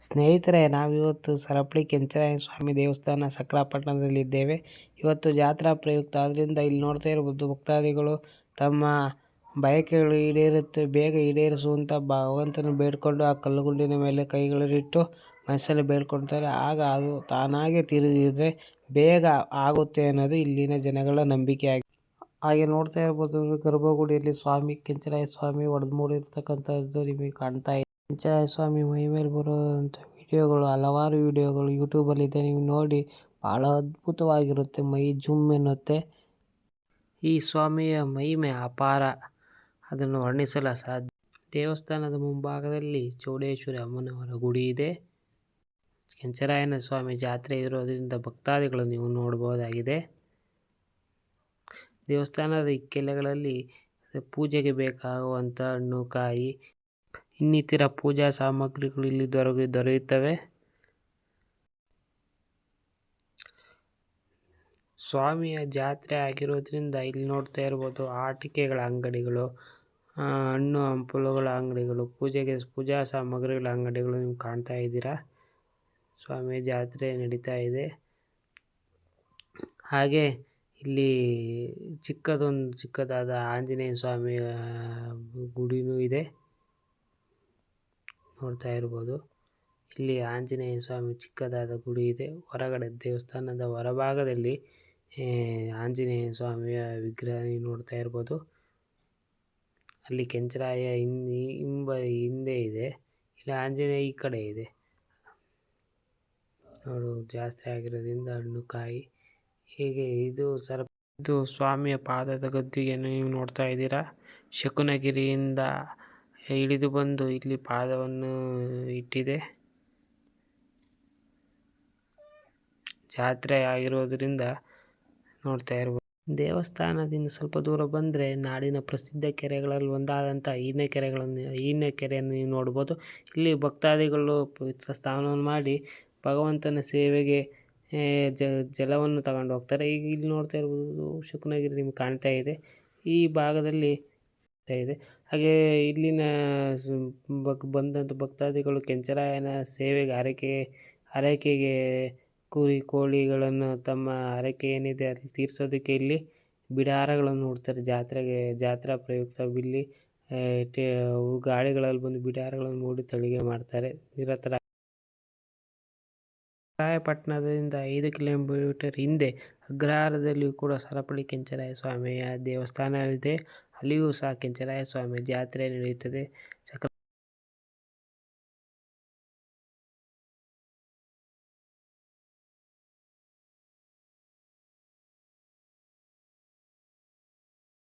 ಸ್ನೇಹಿತರೆ, ನಾವಿವತ್ತು ಸರಪಳಿ ಕೆಂಚರಾಯ ಸ್ವಾಮಿ ದೇವಸ್ಥಾನ ಸಕ್ರಾಪಟ್ಟಣದಲ್ಲಿದ್ದೇವೆ. ಇವತ್ತು ಜಾತ್ರಾ ಪ್ರಯುಕ್ತ. ಆದ್ದರಿಂದ ಇಲ್ಲಿ ನೋಡ್ತಾ ಇರ್ಬೋದು ಭಕ್ತಾದಿಗಳು ತಮ್ಮ ಬಯಕೆಗಳು ಈಡೇರುತ್ತೆ, ಬೇಗ ಈಡೇರಿಸುವಂಥ ಭಗವಂತನ ಬೇಡ್ಕೊಂಡು ಆ ಕಲ್ಲುಗುಂಡಿನ ಮೇಲೆ ಕೈಗಳಿಟ್ಟು ಮನಸ್ಸಲ್ಲಿ ಬೇಡ್ಕೊಳ್ತಾರೆ ಆಗ ಅದು ತಾನಾಗೆ ತಿರುಗಿದ್ರೆ ಬೇಗ ಆಗುತ್ತೆ ಅನ್ನೋದು ಇಲ್ಲಿನ ಜನಗಳ ನಂಬಿಕೆ ಆಗಿದೆ ಹಾಗೆ ನೋಡ್ತಾ ಇರ್ಬೋದು, ಗರ್ಭಗುಡಿಯಲ್ಲಿ ಸ್ವಾಮಿ, ಕೆಂಚರಾಯ ಸ್ವಾಮಿ ಒಡೆದು ಮೂಡಿರ್ತಕ್ಕಂಥದ್ದು ನಿಮಗೆ ಕಾಣ್ತಾ ಇದೆ. ಕೆಂಚರಾಯ ಸ್ವಾಮಿ ಮೈ ಮೇಲೆ ಬರುವಂಥ ವಿಡಿಯೋಗಳು, ಹಲವಾರು ವಿಡಿಯೋಗಳು ಯೂಟ್ಯೂಬಲ್ಲಿದೆ. ನೀವು ನೋಡಿ ಭಾಳ ಅದ್ಭುತವಾಗಿರುತ್ತೆ ಮೈ ಜುಮ್ ಎನ್ನುತ್ತೆ. ಈ ಸ್ವಾಮಿಯ ಮಹಿಮೆ ಅಪಾರ. ಅದನ್ನು ವರ್ಣಿಸಲು ಸಾಧ್ಯ ದೇವಸ್ಥಾನದ ಮುಂಭಾಗದಲ್ಲಿ ಚೌಡೇಶ್ವರಿ ಅಮ್ಮನವರ ಗುಡಿ ಇದೆ. ಕೆಂಚರಾಯನ ಸ್ವಾಮಿ ಜಾತ್ರೆ ಇರೋದರಿಂದ ಭಕ್ತಾದಿಗಳು ನೀವು ನೋಡ್ಬೋದಾಗಿದೆ. ದೇವಸ್ಥಾನದ ಇಕ್ಕೆಲೆಗಳಲ್ಲಿ ಪೂಜೆಗೆ ಬೇಕಾಗುವಂಥ ಹಣ್ಣು, ಕಾಯಿ ಇನ್ನಿತರ ಪೂಜಾ ಸಾಮಗ್ರಿಗಳು ಇಲ್ಲಿ ದೊರಕು ದೊರೆಯುತ್ತವೆ. ಸ್ವಾಮಿಯ ಜಾತ್ರೆ ಆಗಿರೋದ್ರಿಂದ ಇಲ್ಲಿ ನೋಡ್ತಾ ಇರ್ಬೋದು ಆಟಿಕೆಗಳ ಅಂಗಡಿಗಳು ಹಣ್ಣು, ಹಂಪಲುಗಳ ಅಂಗಡಿಗಳು, ಪೂಜೆಗೆ ಪೂಜಾ ಸಾಮಗ್ರಿಗಳ ಅಂಗಡಿಗಳು ನೀವು ಕಾಣ್ತಾ ಇದ್ದೀರಾ. ಸ್ವಾಮಿಯ ಜಾತ್ರೆ ನಡೀತಾ ಇದೆ. ಹಾಗೆ ಇಲ್ಲಿ ಚಿಕ್ಕದೊಂದು ಚಿಕ್ಕದಾದ ಆಂಜನೇಯ ಸ್ವಾಮಿಯ ಗುಡಿನೂ ಇದೆ. ನೋಡ್ತಾ ಇರ್ಬೋದು. ಇಲ್ಲಿ ಆಂಜನೇಯ ಸ್ವಾಮಿ ಚಿಕ್ಕದಾದ ಗುಡಿ ಇದೆ. ಹೊರಗಡೆ ದೇವಸ್ಥಾನದ ಹೊರಭಾಗದಲ್ಲಿ ಆಂಜನೇಯ ಸ್ವಾಮಿಯ ವಿಗ್ರಹ ನೋಡ್ತಾ ಇರ್ಬೋದು. ಅಲ್ಲಿ ಕೆಂಚರಾಯ ಹಿಂಬ ಹಿಂದೆ ಇದೆ. ಇಲ್ಲಿ ಆಂಜನೇಯ ಈ ಕಡೆ ಇದೆ. ನೋಡು, ಜಾಸ್ತಿ ಆಗಿರೋದ್ರಿಂದ ಹಣ್ಣು, ಕಾಯಿ. ಹೀಗೆ ಇದು ಸರ್, ಇದು ಸ್ವಾಮಿಯ ಪಾದದ ಗದ್ದಿಗೆಯನ್ನು ನೀವು ನೋಡ್ತಾ ಇದ್ದೀರಾ. ಶಕುನಗಿರಿಯಿಂದ ಇಳಿದು ಬಂದು ಇಲ್ಲಿ ಪಾದವನ್ನು ಇಟ್ಟಿದೆ. ಜಾತ್ರೆ ಆಗಿರೋದ್ರಿಂದ ನೋಡ್ತಾ ಇರ್ಬೋದು. ದೇವಸ್ಥಾನದಿಂದ ಸ್ವಲ್ಪ ದೂರ ಬಂದರೆ ನಾಡಿನ ಪ್ರಸಿದ್ಧ ಕೆರೆಗಳಲ್ಲಿ ಒಂದಾದಂಥ ಈನೆ ಕೆರೆಗಳನ್ನು ಈನೆ ಕೆರೆಯನ್ನು ನೀವು ನೋಡ್ಬೋದು. ಇಲ್ಲಿ ಭಕ್ತಾದಿಗಳು ಪವಿತ್ರ ಸ್ನಾನವನ್ನು ಮಾಡಿ ಭಗವಂತನ ಸೇವೆಗೆ ಜಲವನ್ನು ತಗೊಂಡು ಹೋಗ್ತಾರೆ. ಈಗ ಇಲ್ಲಿ ನೋಡ್ತಾ ಇರ್ಬೋದು ಶುಕ್ನಗಿರಿ ನಿಮ್ಗೆ ಕಾಣ್ತಾ ಇದೆ. ಈ ಭಾಗದಲ್ಲಿ ಇದೆ. ಹಾಗೆ ಇಲ್ಲಿನ ಬಕ್ ಬಂದಂಥ ಭಕ್ತಾದಿಗಳು ಕೆಂಚರಾಯನ ಸೇವೆಗೆ ಹರಕೆ, ಹರಕೆಗೆ ಕುರಿ ಕೋಳಿಗಳನ್ನು ತಮ್ಮ ಹರಕೆ ಏನಿದೆ ಅಲ್ಲಿ ತೀರಿಸೋದಕ್ಕೆ ಇಲ್ಲಿ ಬಿಡಾರಗಳನ್ನು ಹೂಡ್ತಾರೆ ಜಾತ್ರೆಗೆ ಜಾತ್ರಾ ಪ್ರಯುಕ್ತ ಇಲ್ಲಿ ಗಾಡಿಗಳಲ್ಲಿ ಬಂದು ಬಿಡಾರಗಳನ್ನು ಮೂಡಿ ತಳಿಗೆ ಮಾಡ್ತಾರೆ. ನಿರತರ ರಾಯಪಟ್ಟಣದಿಂದ ಐದು ಕಿಲೋಮೀಟರ್ ಹಿಂದೆ ಅಗ್ರಹಾರದಲ್ಲಿಯೂ ಕೂಡ ಸರಪಳಿ ಕೆಂಚರಾಯ ಸ್ವಾಮಿಯ ದೇವಸ್ಥಾನವಿದೆ. ಅಲ್ಲಿಯೂ ಸಹ ಕೆಂಚರಾಯ ಸ್ವಾಮಿ ಜಾತ್ರೆ ನಡೆಯುತ್ತದೆ. ಸಕ